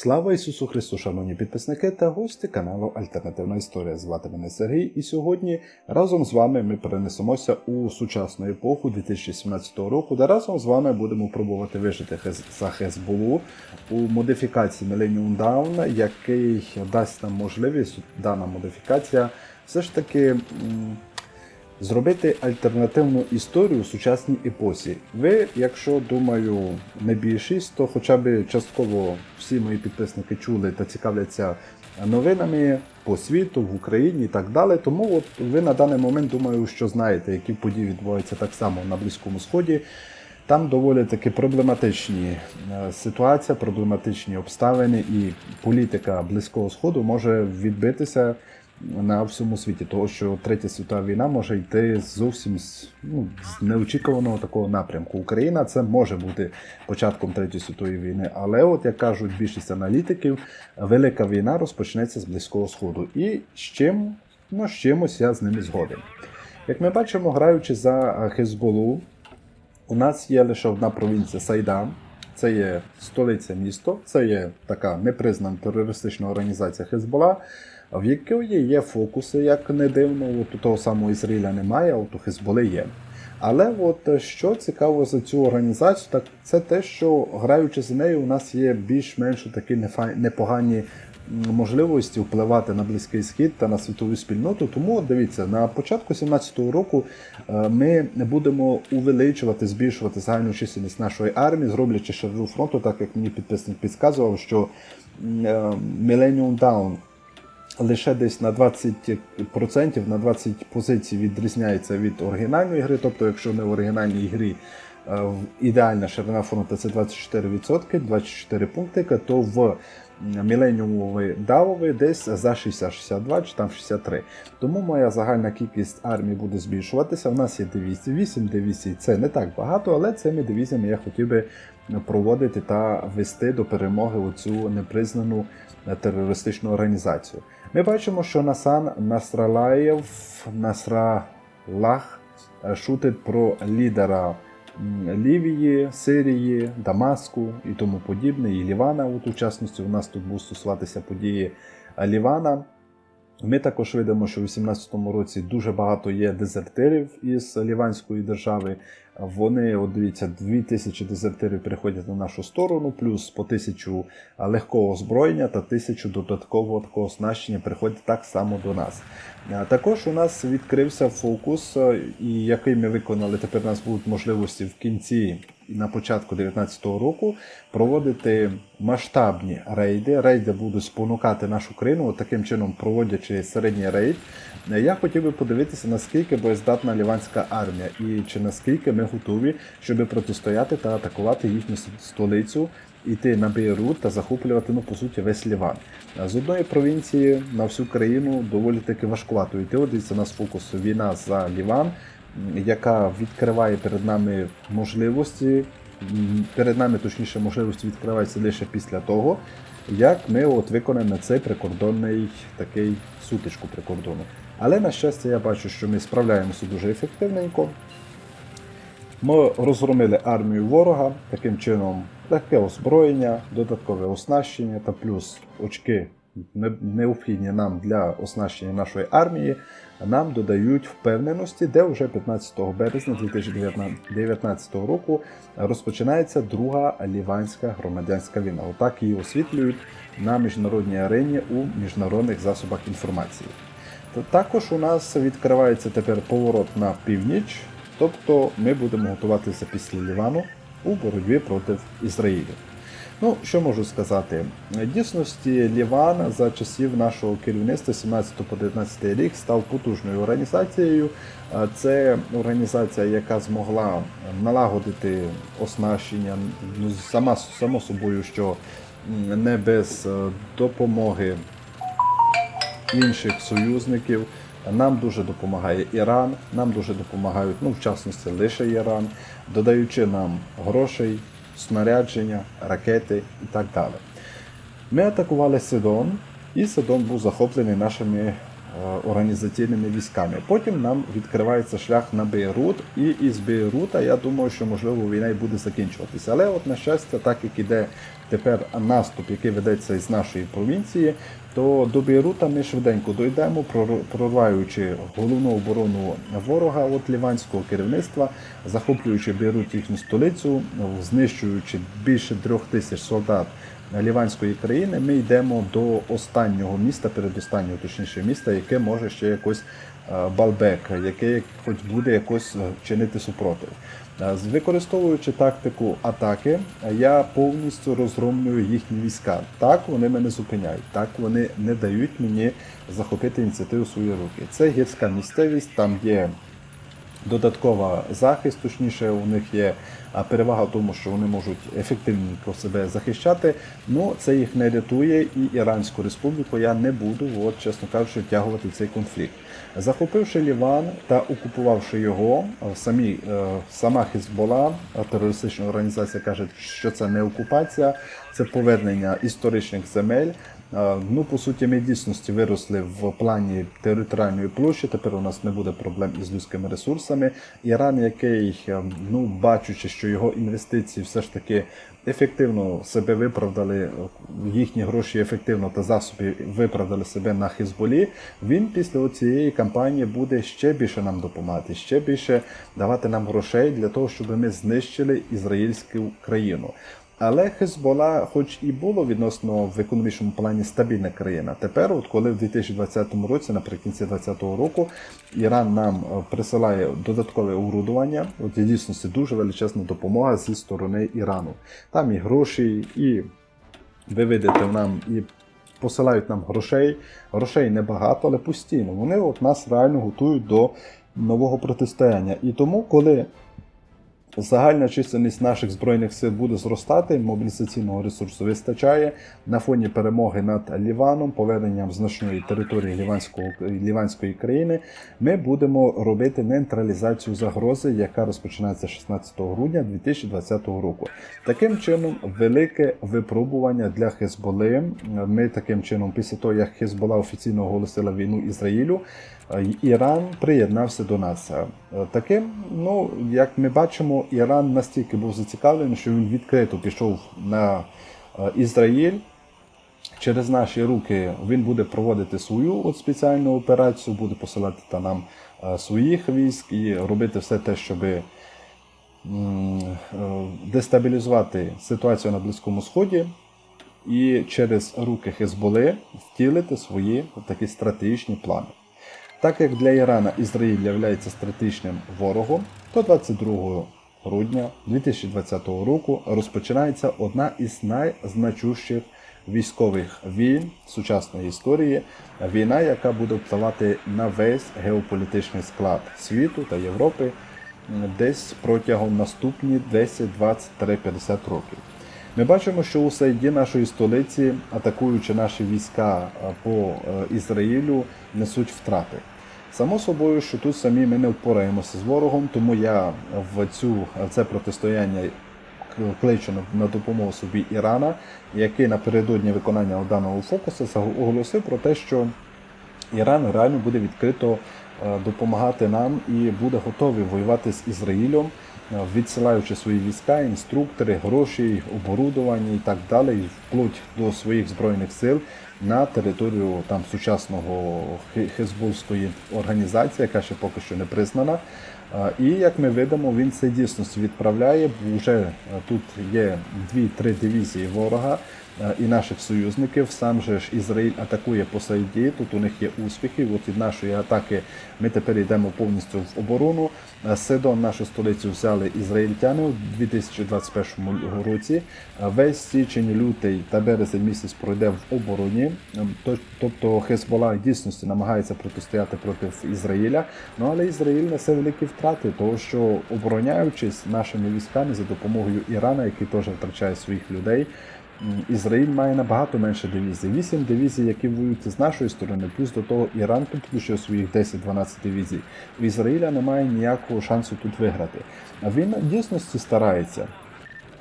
Слава Ісусу Христу, шановні підписники та гості каналу Альтернативна Історія. Звати мене Сергій, і сьогодні разом з вами ми перенесемося у сучасну епоху 2017 року, де разом з вами будемо пробувати вижити за Хезболу у модифікації Millennium Dawn, який дасть нам можливість, дана модифікація, все ж таки. Зробити альтернативну історію сучасній епосі. Ви, якщо думаю, не більшість, то хоча б частково всі мої підписники чули та цікавляться новинами по світу, в Україні і так далі. Тому от ви на даний момент думаю, що знаєте, які події відбуваються так само на Близькому Сході. Там доволі таки проблематичні е, ситуації, проблематичні обставини, і політика Близького Сходу може відбитися на всьому світі, того що третя світова війна може йти зовсім з, ну, з неочікуваного такого напрямку. Україна це може бути початком третьої світової війни, але, от як кажуть більшість аналітиків, велика війна розпочнеться з близького сходу. І з чим ну, з чимось я з ними згоден. Як ми бачимо, граючи за Хезболу, у нас є лише одна провінція Сайдан. Це є столиця місто, це є така непризнана терористична організація Хезбола, в якої є фокуси, як не дивно, от того самого Ізраїля немає, а от у Хезболи є. Але от е, що цікаво за цю організацію, так це те, що граючи за нею, у нас є більш-менш такі непогані можливості впливати на близький схід та на світову спільноту. Тому дивіться, на початку 17-го року е, ми не будемо увеличувати, збільшувати загальну чисельність нашої армії, зроблячи ширину фронту, так як мені підписник підказував, що е, Millennium Down лише десь на 20%, на 20 позицій відрізняється від оригінальної гри. Тобто, якщо не в оригінальній грі е, ідеальна ширина фронту це 24%, 24 пунктика, то в міленіумовий давовий десь за 60-62 чи там 63. Тому моя загальна кількість армії буде збільшуватися. У нас є дивізії, 8 дивізій це не так багато, але цими дивізіями я хотів би проводити та вести до перемоги у цю непризнану е, терористичну організацію. Ми бачимо, що Насан Насралаєв Насралах е, шутить про лідера Лівії, Сирії, Дамаску і тому подібне, і Лівана. От, у частності, у нас тут будуть стосуватися події Лівана. Ми також видимо, що у 2018 році дуже багато є дезертирів із Ліванської держави. Вони, от дивіться, 2000 дезертирів переходять на нашу сторону, плюс по 1000 легкого озброєння та 1000 додаткового такого оснащення приходять так само до нас. Також у нас відкрився фокус, і який ми виконали. Тепер у нас будуть можливості в кінці і на початку 2019 року проводити масштабні рейди. Рейди будуть спонукати нашу країну, от таким чином проводячи середній рейд. Я хотів би подивитися, наскільки боєздатна ліванська армія і чи наскільки ми готові, щоб протистояти та атакувати їхню столицю, іти на Бейрут та захоплювати ну, по суті весь Ліван. З одної провінції на всю країну доволі таки важкувато йти. От дивіться, у нас фокус війна за Ліван, яка відкриває перед нами можливості. Перед нами точніше можливості відкриваються лише після того, як ми от виконаємо цей прикордонний такий сутичку прикордону. Але на щастя, я бачу, що ми справляємося дуже ефективненько. Ми розгромили армію ворога, таким чином легке озброєння, додаткове оснащення та плюс очки необхідні нам для оснащення нашої армії, нам додають впевненості, де вже 15 березня 2019 року розпочинається друга ліванська громадянська війна. Отак її освітлюють на міжнародній арені у міжнародних засобах інформації. Та Також у нас відкривається тепер поворот на північ, тобто ми будемо готуватися після Лівану у боротьбі проти Ізраїлю. Ну, що можу сказати? Дійсності Ліван за часів нашого керівництва 17 по 19 рік став потужною організацією. Це організація, яка змогла налагодити оснащення, ну, сама само собою, що не без е, допомоги інших союзників. Нам дуже допомагає Іран, нам дуже допомагають, ну в частності лише Іран, додаючи нам грошей, снарядження, ракети і так далі. Ми атакували Сидон, і Сидон був захоплений нашими організаційними військами. Потім нам відкривається шлях на Бейрут, і із Бейрута я думаю, що можливо війна і буде закінчуватися. Але от на щастя, так як іде тепер наступ, який ведеться із нашої провінції, то до Бейрута ми швиденько дійдемо, прор- прорваючи головну оборону ворога от ліванського керівництва, захоплюючи Бейрут їхню столицю, знищуючи більше трьох тисяч солдат Ліванської країни, ми йдемо до останнього міста, передостаннього точніше міста, яке може ще якось е, Балбек, яке хоч буде якось е, чинити супротив. Е, Використовуючи тактику атаки, я повністю розгромлюю їхні війська. Так вони мене зупиняють, так вони не дають мені захопити ініціативу в свої руки. Це гірська місцевість, там є додаткова захист, точніше, у них є перевага в тому, що вони можуть ефективненько себе захищати. Ну це їх не рятує, і Іранську республіку я не буду, от, чесно кажучи, втягувати цей конфлікт. Захопивши Ліван та окупувавши його, самі е, сама Хізбола, терористична організація каже, що це не окупація, це повернення історичних земель. Ну, по суті, ми дійсності виросли в плані територіальної площі. Тепер у нас не буде проблем із людськими ресурсами. Іран, який, ну, бачучи, що його інвестиції все ж таки ефективно себе виправдали, їхні гроші ефективно та засоби виправдали себе на Хізболі, він після цієї кампанії буде ще більше нам допомагати, ще більше давати нам грошей для того, щоб ми знищили ізраїльську країну. Але Хезбола, хоч і було відносно в економічному плані стабільна країна, тепер, от коли в 2020 році, наприкінці 2020 року, Іран нам е, присилає додаткове урудування, от і дійсності дуже величезна допомога зі сторони Ірану. Там і гроші, і ви видите нам і посилають нам грошей. Грошей небагато, але постійно. Вони от нас реально готують до нового протистояння. І тому, коли Загальна чисельність наших збройних сил буде зростати, мобілізаційного ресурсу вистачає на фоні перемоги над Ліваном, поверненням значної території Ліванського, Ліванської країни. Ми будемо робити нейтралізацію загрози, яка розпочинається 16 грудня 2020 року. Таким чином, велике випробування для Хезболи. Ми таким чином, після того як Хезбола офіційно оголосила війну Ізраїлю. Е, Іран приєднався до нас. Е, Таким, ну як ми бачимо, Іран настільки був зацікавлений, що він відкрито пішов на е, Ізраїль. Через наші руки він буде проводити свою от спеціальну операцію, буде посилати та нам е, своїх військ і робити все те, щоб дестабілізувати ситуацію на Близькому Сході і через руки Хезболи втілити свої такі стратегічні плани. Так як для Ірана Ізраїль є стратегічним ворогом, то 22 грудня 2020 року розпочинається одна із найзначущих військових війн сучасної історії. Війна, яка буде впливати на весь геополітичний склад світу та Європи десь протягом наступні 10, 20, 50 років. Ми бачимо, що у Сайді нашої столиці, атакуючи наші війська по Ізраїлю, несуть втрати. Само собою, що тут самі ми не впораємося з ворогом, тому я в цю в це протистояння кличу на допомогу собі Ірана, який напередодні виконання даного фокусу оголосив про те, що Іран реально буде відкрито допомагати нам і буде готовий воювати з Ізраїлем відсилаючи свої війська, інструктори, гроші, оборудування і так далі, і вплоть до своїх збройних сил на територію там сучасного хезбулської організації, яка ще поки що не признана. І як ми видимо, він це дійсно відправляє. Вже тут є дві-три дивізії ворога і наших союзників. Сам же ж Ізраїль атакує по Сайді. Тут у них є успіхи. От від нашої атаки ми тепер йдемо повністю в оборону. Сидон, нашу столицю, взяли ізраїльтяни у 2021 році. Весь січень, лютий та березень місяць пройде в обороні. Тобто Хезбола дійсності намагається протистояти проти Ізраїля. Ну але Ізраїль несе великі втрати, того що обороняючись нашими військами за допомогою Ірана, який теж втрачає своїх людей. Ізраїль має набагато менше дивізій. 8 дивізій, які воюються з нашої сторони, плюс до того Іран підключив своїх 10-12 дивізій. У Ізраїля немає ніякого шансу тут виграти. А він дійсності старається.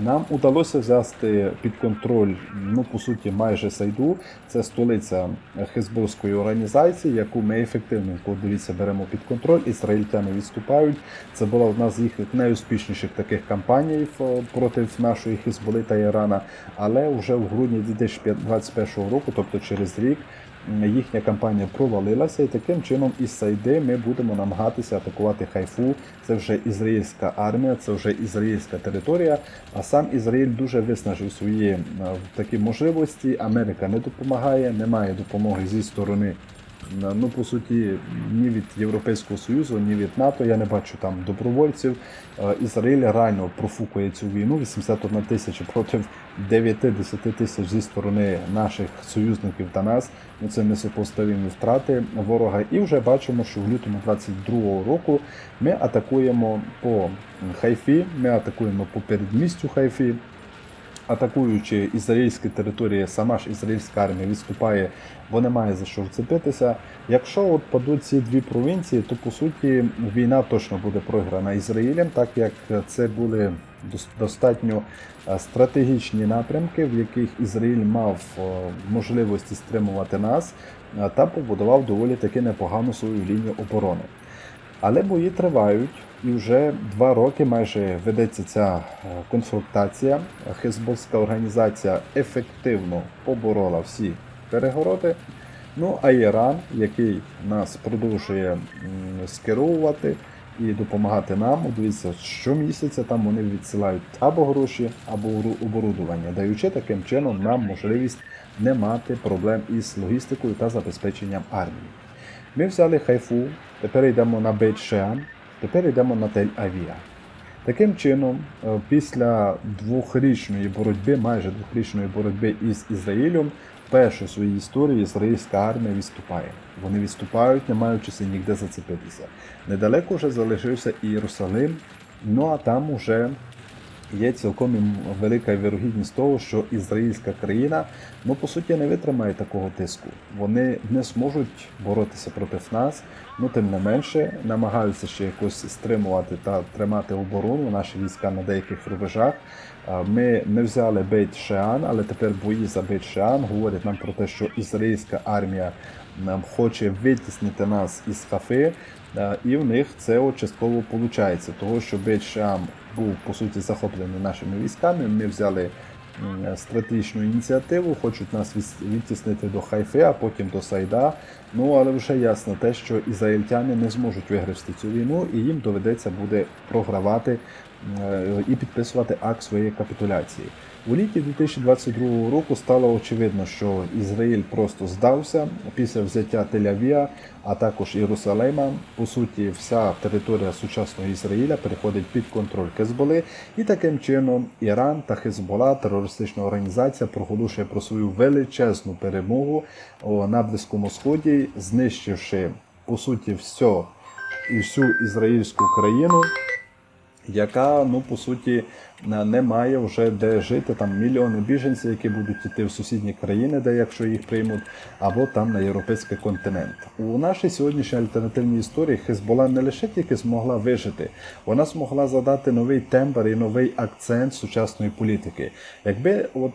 Нам удалося взяти під контроль, ну по суті, майже Сайду. Це столиця хезболської організації, яку ми ефективно, коли дивіться, беремо під контроль. Ізраїльтяни відступають. Це була одна з їхніх найуспішніших таких кампаній е, проти нашої Хезболи та Ірана. Але вже в грудні 2021 року, тобто через рік, їхня кампанія провалилася, і таким чином із Сайди ми будемо намагатися атакувати Хайфу. Це вже ізраїльська армія, це вже ізраїльська територія. А сам Ізраїль дуже виснажив свої е, такі можливості. Америка не допомагає, немає допомоги зі сторони. Ну, по суті, ні від Європейського Союзу, ні від НАТО. Я не бачу там добровольців. Е, Ізраїль реально профукує цю війну. 81 тисяча проти 9-10 тисяч зі сторони наших союзників та нас. Ну це несопоставимі втрати ворога. І вже бачимо, що в лютому 22-го року ми атакуємо по Хайфі, ми атакуємо по передмістю Хайфі. Атакуючи ізраїльські території, сама ж ізраїльська армія відступає, бо немає за що вцепитися. Якщо от падуть ці дві провінції, то по суті війна точно буде програна Ізраїлем, так як це були достатньо е, стратегічні напрямки, в яких Ізраїль мав е, можливості стримувати нас е, та побудував доволі таки непогану свою лінію оборони. Але бої тривають, і вже два роки майже ведеться ця е, конфронтація. Хезболська організація ефективно поборола всі перегороди. Ну а Іран, який нас продовжує скеровувати і допомагати нам, дивіться, щомісяця там вони відсилають або гроші, або оборудування, даючи таким чином нам можливість не мати проблем із логістикою та забезпеченням армії. Ми взяли Хайфу, тепер йдемо на Бейт Шеан, тепер йдемо на Тель Авія. Таким чином, е, після двохрічної боротьби, майже двохрічної боротьби із Ізраїлем, вперше в своїй історії ізраїльська армія відступає. Вони відступають, не маючися ніде зацепитися. Недалеко вже залишився Єрусалим, ну а там уже є цілком велика вірогідність того, що ізраїльська країна ну по суті не витримає такого тиску. Вони не зможуть боротися проти нас. Ну тим не менше намагаються ще якось стримувати та тримати оборону наші війська на деяких рубежах. Ми не взяли Бейт Шеан, але тепер бої за Бейт Шеан говорять нам про те, що ізраїльська армія нам хоче витіснити нас із Хафи, і в них це частково виходить, того що Бейт Шеан був по суті захоплений нашими військами. Ми взяли стратегічну ініціативу, хочуть нас відтіснити до Хайфе, а потім до Сайда. Ну але вже ясно те, що ізраїльтяни не зможуть виграти цю війну, і їм доведеться буде програвати е, і підписувати акт своєї капітуляції. У літі 2022 року стало очевидно, що Ізраїль просто здався після взяття Тель-Авія, а також Єрусалима. По суті, вся територія сучасного Ізраїля переходить під контроль Хезболи, і таким чином Іран та Хезбола, терористична організація, проголошує про свою величезну перемогу на Близькому Сході, знищивши по суті все і всю ізраїльську країну яка ну по суті не не вже де жити. Там мільйони біженців, які будуть йти в сусідні країни, де якщо їх приймуть, або там на європейський континент. У нашій сьогоднішній альтернативній історії Хезбола не лише тільки змогла вижити, вона змогла задати новий тембр і новий акцент сучасної політики. Якби от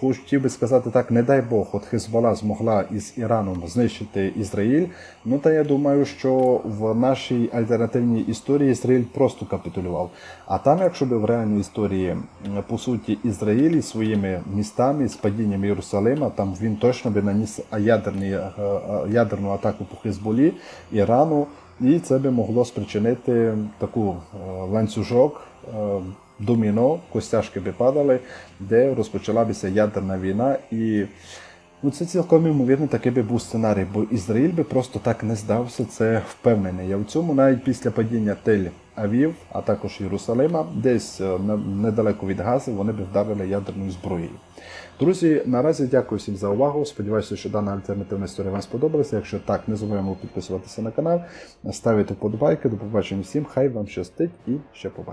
хотів би сказати так, не дай Бог, от Хезбола змогла із Іраном знищити Ізраїль. Ну та я думаю, що в нашій альтернативній історії Ізраїль просто капітулював. А там, якщо би в реальній історії, по суті, Ізраїль із своїми містами, з падінням Єрусалима, там він точно би наніс ядерний, е, е, ядерну атаку по Хезболі, Ірану, і це би могло спричинити таку е, ланцюжок. Доміно, костяшки би падали, де розпочала бися ядерна війна, і Ну, це цілком ймовірно такий би був сценарій, бо Ізраїль би просто так не здався, це впевнений. Я в цьому навіть після падіння Тель Авів, а також Єрусалима, десь е, недалеко від Гази, вони би вдарили ядерною зброєю. Друзі, наразі дякую всім за увагу. Сподіваюся, що дана альтернативна історія вам сподобалася. Якщо так, не забуваємо підписуватися на канал, ставити подобайки. До побачення всім. Хай вам щастить і ще побачимо.